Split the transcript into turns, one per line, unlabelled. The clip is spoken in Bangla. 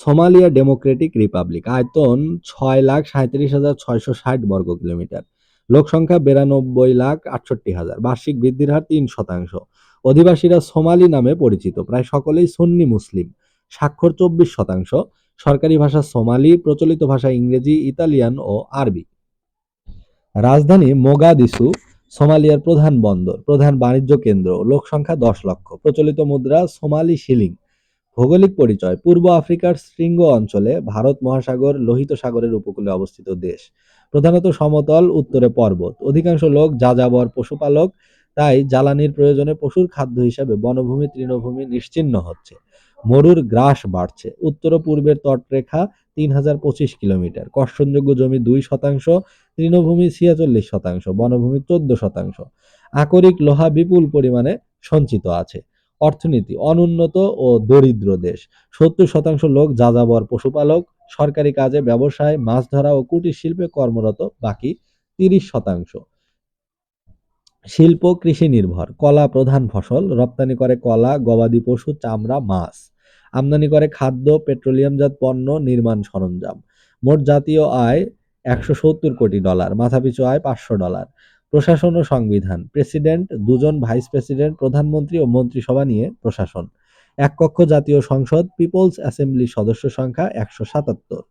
সোমালিয়া ডেমোক্রেটিক রিপাবলিক আয়তন ছয় লাখ সাঁইত্রিশ হাজার ছয়শো ষাট বর্গ কিলোমিটার। লোক সংখ্যা বিরানব্বই লাখ আটষট্টি হাজার। বার্ষিক বৃদ্ধির হার তিন শতাংশ। অধিবাসীরা সোমালি নামে পরিচিত। প্রায় সকলেই সুন্নি মুসলিম। স্বাক্ষর চব্বিশ শতাংশ। সরকারি ভাষা সোমালি, প্রচলিত ভাষা ইংরেজি, ইতালিয়ান ও আরবি। রাজধানী মোগাদিসু, সোমালিয়ার প্রধান বন্দর, প্রধান বাণিজ্য কেন্দ্র। লোক সংখ্যা দশ লক্ষ। প্রচলিত মুদ্রা সোমালি শিলিং। ভৌগোলিক পরিচয়, পূর্ব আফ্রিকার শৃঙ্গ অঞ্চলে ভারত মহাসাগর, লোহিত সাগরের উপকূলে অবস্থিত দেশ। প্রধানত সমতল, উত্তরে পর্বত। অধিকাংশ লোক যাযাবর পশুপালক, তাই জ্বালানির প্রয়োজনে পশুর খাদ্য হিসাবে বনভূমি, তৃণভূমি নিশ্চিহ্ন হচ্ছে। মরুর গ্রাস বাড়ছে। উত্তর পূর্বের তটরেখা তিন হাজার পঁচিশ কিলোমিটার। কর্ষণযোগ্য জমি দুই শতাংশ, তৃণভূমি ছিয়াচল্লিশ শতাংশ, বনভূমি চোদ্দ শতাংশ। আকরিক লোহা বিপুল পরিমাণে সঞ্চিত আছে। অর্থনীতি, অনুন্নত ও দরিদ্র দেশ। সত্তর শতাংশ লোক যাযাবর পশুপালক, সরকারি কাজে ব্যবসায়, মাছ ধরা ও কুটির শিল্পে কর্মরত, বাকি তিরিশ শতাংশ। শিল্প কৃষি নির্ভর, কলা প্রধান ফসল, রপ্তানি করে কলা, গবাদি পশু, চামড়া, মাছ। আমদানি করে খাদ্য, পেট্রোলিয়ামজাত পণ্য, নির্মাণ সরঞ্জাম। মোট জাতীয় আয় একশো সত্তর কোটি ডলার, মাথাপিছু আয় পাঁচশো ডলার। প্রশাসন ও সংবিধান। প্রেসিডেন্ট, দুজন ভাইস প্রেসিডেন্ট, প্রধানমন্ত্রী ও মন্ত্রিসভা নিয়ে প্রশাসন। এক কক্ষ জাতীয় সংসদ, পিপলস অ্যাসেম্বলি সদস্য সংখ্যা একশো সাতাত্তর।